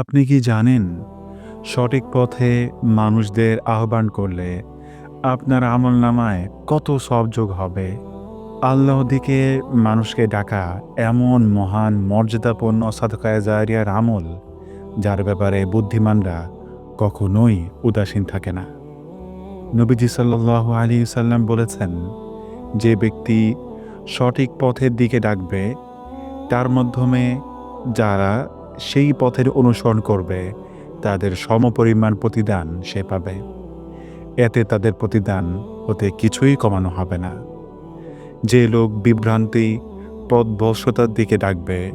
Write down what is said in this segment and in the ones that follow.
আপনি কি জানেন, সঠিক পথে মানুষদের আহ্বান করলে আপনার আমল নামায় কত সবযোগ হবে? আল্লাহ দিকে মানুষকে ডাকা এমন মহান মর্যাদাপূর্ণ সাধকায় জারিয়ার আমল, যার ব্যাপারে বুদ্ধিমানরা কখনোই উদাসীন থাকে না। নবীজি সাল্লাহ আলী সাল্লাম বলেছেন, যে ব্যক্তি সঠিক পথের দিকে ডাকবে, তার মাধ্যমে যারা সেই পথের অনুসরণ করবে, তাদের সমপরিমাণ প্রতিদান সে পাবে। এতে তাদের প্রতিদান হতে কিছুই কমানো হবে না। যে লোক বিভ্রান্তি, পথভ্রষ্টতার দিকে ডাকবে,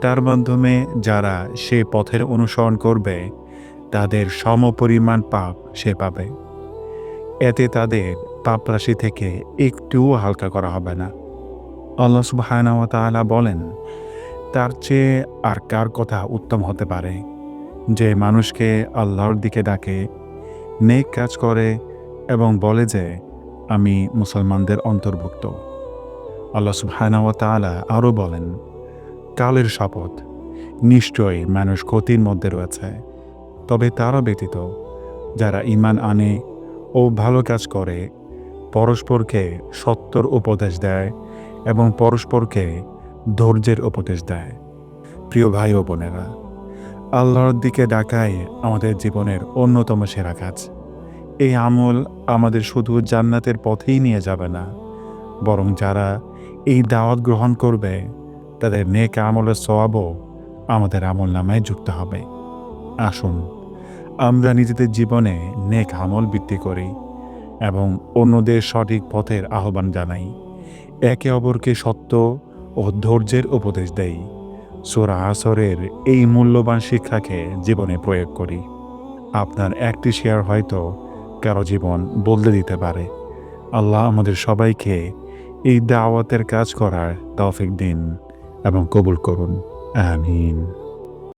তার মাধ্যমে যারা সে পথের অনুসরণ করবে, তাদের সমপরিমাণ পাপ সে পাবে। এতে তাদের পাপ রাশি থেকে একটুও হালকা করা হবে না। আল্লাহ তাআলা বলেন তার চেয়ে আর কার কথা উত্তম হতে পারে? যে মানুষকে আল্লাহর দিকে ডাকে, নেক কাজ করে এবং বলে যে, আমি মুসলমানদের অন্তর্ভুক্ত। আল্লাহ সুবহানাহু ওয়া তাআলা আরও বলেন, কালের শপথ নিশ্চয়ই মানুষ ক্ষতির মধ্যে রয়েছে, তবে তারা ব্যতীত যারা ইমান আনে ও ভালো কাজ করে, পরস্পরকে সত্যর উপদেশ দেয় এবং পরস্পরকে ধৈর্যের উপদেশ দেয়। প্রিয় ভাই ও বোনেরা, আল্লাহর দিকে ডাকাই আমাদের জীবনের অন্যতম সেরা কাজ। এই আমল আমাদের শুধু জান্নাতের পথেই নিয়ে যাবে না, বরং যারা এই দাওয়াত গ্রহণ করবে, তাদের নেক আমলের সওয়াবও আমাদের আমল নামায় যুক্ত হবে। আসুন, আমরা নিজেদের জীবনে নেক আমল বৃদ্ধি করি এবং অন্যদের সঠিক পথের আহ্বান জানাই। একে অপরকে সত্য ও ধৈর্যের উপদেশ দেই। সোরা আসরের এই মূল্যবান শিক্ষাকে জীবনে প্রয়োগ করি। আপনার একটি শেয়ার হয়তো কারও জীবন বদলে দিতে পারে। আল্লাহ আমাদের সবাইকে এই দাওয়াতের কাজ করার তৌফিক দিন এবং কবুল করুন। আমিন।